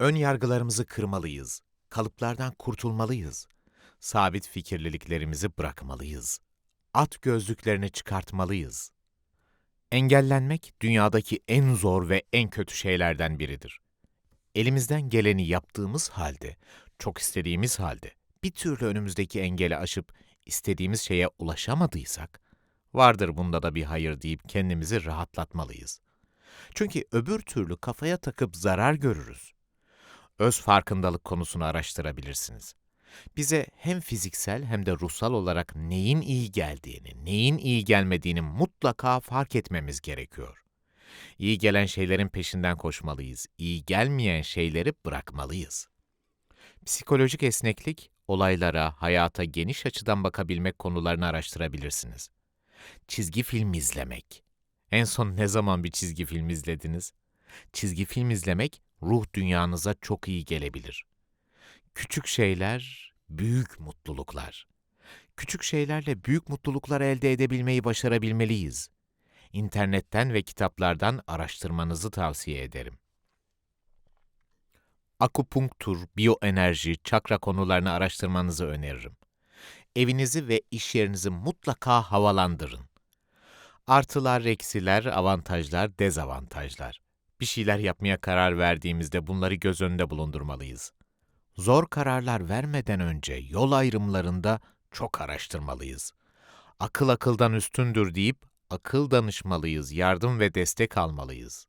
Ön yargılarımızı kırmalıyız. Kalıplardan kurtulmalıyız. Sabit fikirliliklerimizi bırakmalıyız. At gözlüklerini çıkartmalıyız. Engellenmek dünyadaki en zor ve en kötü şeylerden biridir. Elimizden geleni yaptığımız halde, çok istediğimiz halde bir türlü önümüzdeki engeli aşıp istediğimiz şeye ulaşamadıysak, vardır bunda da bir hayır deyip kendimizi rahatlatmalıyız. Çünkü öbür türlü kafaya takıp zarar görürüz. Öz farkındalık konusunu araştırabilirsiniz. Bize hem fiziksel hem de ruhsal olarak neyin iyi geldiğini, neyin iyi gelmediğini mutlaka fark etmemiz gerekiyor. İyi gelen şeylerin peşinden koşmalıyız. İyi gelmeyen şeyleri bırakmalıyız. Psikolojik esneklik, olaylara, hayata geniş açıdan bakabilmek konularını araştırabilirsiniz. Çizgi film izlemek. En son ne zaman bir çizgi film izlediniz? Çizgi film izlemek ruh dünyanıza çok iyi gelebilir. Küçük şeyler, büyük mutluluklar. Küçük şeylerle büyük mutluluklar elde edebilmeyi başarabilmeliyiz. İnternetten ve kitaplardan araştırmanızı tavsiye ederim. Akupunktur, biyoenerji, çakra konularını araştırmanızı öneririm. Evinizi ve iş yerinizi mutlaka havalandırın. Artılar, eksiler, avantajlar, dezavantajlar. Bir şeyler yapmaya karar verdiğimizde bunları göz önünde bulundurmalıyız. Zor kararlar vermeden önce yol ayrımlarında çok araştırmalıyız. Akıl akıldan üstündür deyip akıl danışmalıyız, yardım ve destek almalıyız.